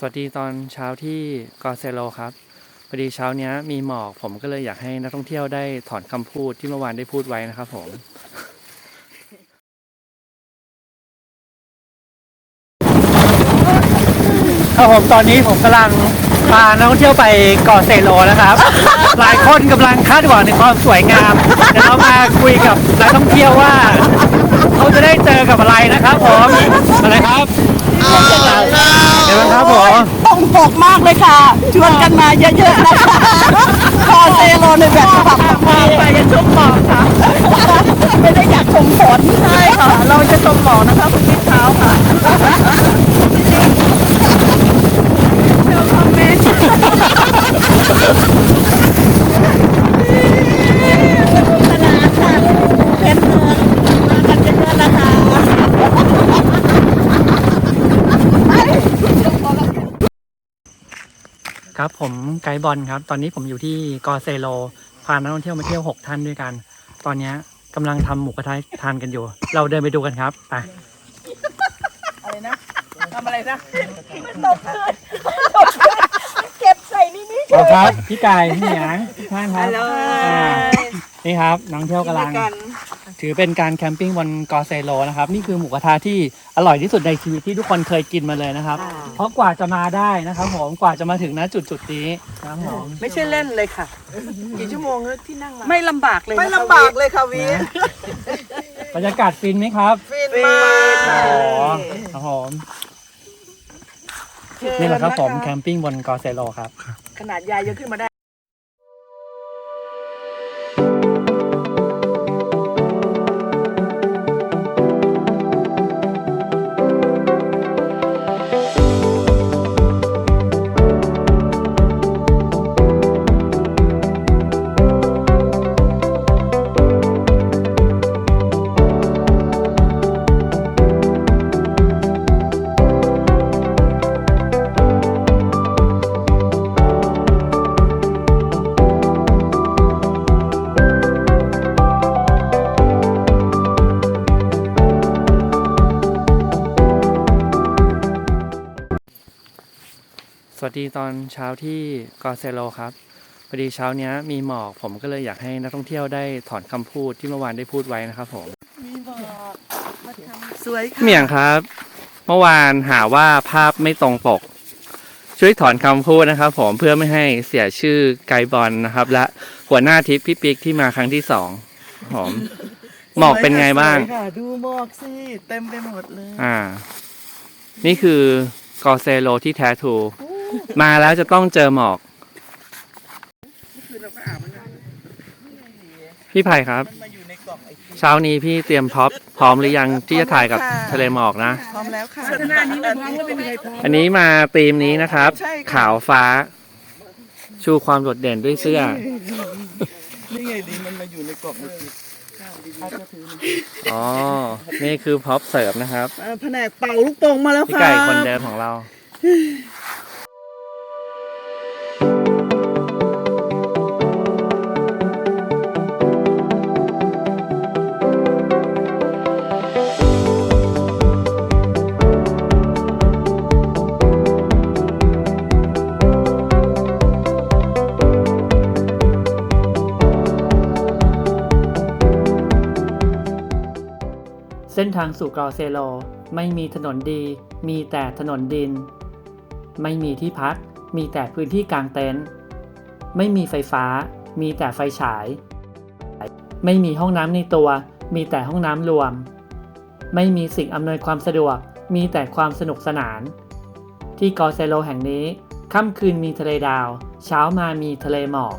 สวัสดีตอนเช้าที่กอเซโลครับพอดีเช้านี้มีหมอกผมก็เลยอยากให้นักท่องเที่ยวได้ถอนคำพูดที่เมื่อวานได้พูดไว้นะครับผมครับผมตอนนี้ผมกำลังพานักท่องเที่ยวไปเกาะเซโลนะครับ หลายคนกำลังคาดหวังในความสวยงามเดี๋ยวเรามาคุยกับนักท่องเที่ยวว่า เขาจะได้เจอกับอะไรนะครับผมอะไรครับเห็นไหมครับผมตรงปกมากเลยค่ะ ชวนกันมาเยอะๆนะคะคอเซโลในแบบฉบับมากไปกันชุ่มหมอกค่ะ ไม่ได้อยากชมฝนใช่ค่ะ เราจะชมหมอกนะคะพรุ่งนี้เช้าค่ะเดี๋ยวคอมเมนต์สนุกสนานค่ะเพชรเมืองมากันเยอะๆนะคะ ครับผมไกด์บอลครับ ตอนนี้ผมอยู่ที่กอเซโล พานักท่องเที่ยวมาเที่ยว 6 ท่านด้วยกัน ตอนเนี้ยกำลังทำหมูกระทะทานกันอยู่ เราเดินไปดูกันครับไปอะไรนะทำอะไรนะตบเลยเก็บใส่นี่นี่เอาครับ พี่ไก่พี่หยางทุกท่านครับฮัลโหลอ่านี่ครับน้องเที่ยวกำลังกัน ถือเป็นการแคมปิ้งบนกอเซโลนะครับ นี่คือหมูกระทะที่อร่อยที่สุดในชีวิตที่ทุกคนเคยกินมาเลยนะครับ เพราะกว่าจะมาได้นะครับผมกว่าจะมาถึงณจุดจุดๆนี้นะครับผมไม่ใช่เล่นเลยค่ะ กี่ชั่วโมงแล้วที่นั่งมาไม่ลำบากเลยไม่ลำบากเลยค่ะวีนะบรรยากาศฟินไหมครับฟินมากอ๋อครับผมนี่แหละครับผมแคมปิ้งบนกอเซโลครับ ขนาดยายยังขึ้นมาได้ สวัสดีตอนเช้าที่กอเซโลครับพอดีเช้าเนี้ยมีหมอกผมก็เลยอยากให้นักท่องเที่ยวได้ถอนคำพูดที่เมื่อวานได้พูดไว้นะครับผมสวยค่ะเหมี่ยงครับ เมื่อวานหาว่าภาพไม่ตรงปก ช่วยถอนคำพูดนะครับ ผมเพื่อไม่ให้เสียชื่อไกด์บอลนะครับ และหัวหน้าทริปพี่ปิ๊กที่มาครั้งที่สองผมหมอกเป็นไงบ้าง สวยค่ะดูหมอกสิเต็มไปหมดเลย อ่า นี่คือกอเซโลที่แท้ทรู มาแล้วจะต้องเจอหมอก พี่ไผ่ครับมันมาอยู่ในกล่องไอทีเช้านี้พี่เตรียมพร็อพพร้อมหรือยังที่จะถ่ายกับทะเลหมอกนะ พร้อมแล้วค่ะขนาดนี้ไม่พร้อมก็ไม่มีใครพร้อม อันนี้มาธีมนี้นะครับ ใช่ค่ะ ขาวฟ้า ชูความโดดเด่นด้วยเสื้อ นี่ไงดีมันมาอยู่ในกล่องไอทีเอาก็ถือมาอ๋อ นี่คือพร็อพเสิร์ฟนะครับ เอ่อแผนกเป่าลูกโป่งมาแล้วพี่ค่ะไก่คนเดิมของเรา เส้นทางสู่กอเซโล ไม่มีถนนดี มีแต่ถนนดิน ไม่มีที่พัก มีแต่พื้นที่กลางเต็นท์ไม่มีไฟฟ้า มีแต่ไฟฉาย ไม่มีห้องน้ำในตัว มีแต่ห้องน้ำรวม ไม่มีสิ่งอำนวยความสะดวก มีแต่ความสนุกสนาน ที่กอเซโลแห่งนี้ค่ำคืนมีทะเลดาว เช้ามามีทะเลหมอก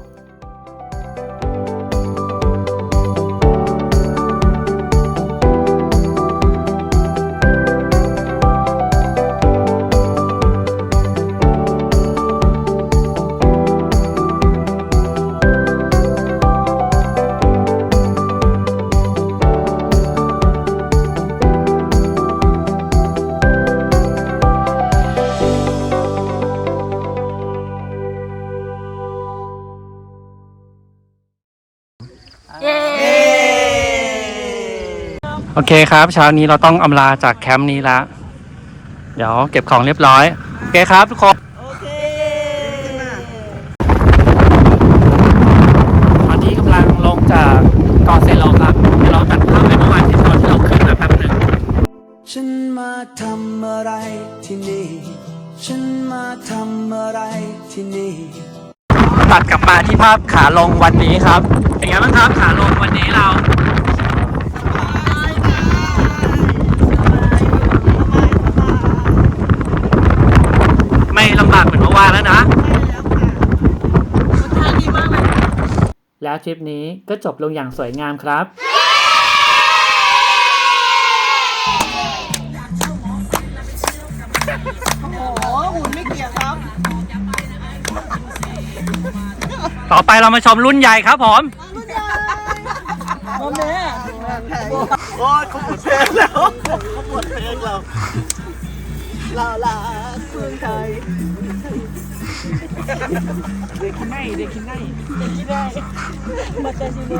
โอเคครับ เช้านี้เราต้องอำลาจากแคมป์นี้ละ เดี๋ยวเก็บของเรียบร้อยเคครับทุกคนโอเคตอนนี้กำลังลงจากเกาะเซโลครับเดี๋ยวเราตัดภาพไปเมื่อวานที่ตอนที่เราขึ้นมาแป๊บหนึงฉันมาทำอะไรที่นี่ ฉันมาทำอะไรที่นี่ ตัดกลับมาที่ภาพขาลงวันนี้ครับ เป็นไงบ้างครับขาลงวันนี้เรา ไม่ลำบากเหมือนเมื่อวานแล้วนะ แล้วทริปนี้ก็จบลงอย่างสวยงามครับโอ้หุ่นไม่เกี่ยวครับต่อไปเรามาชมรุ่นใหญ่ครับผม โอเคโอ้ยเขาหมดเพลงแล้ว เมืองไทยเด็กกินไงเด็กกินไงมาเตชิโน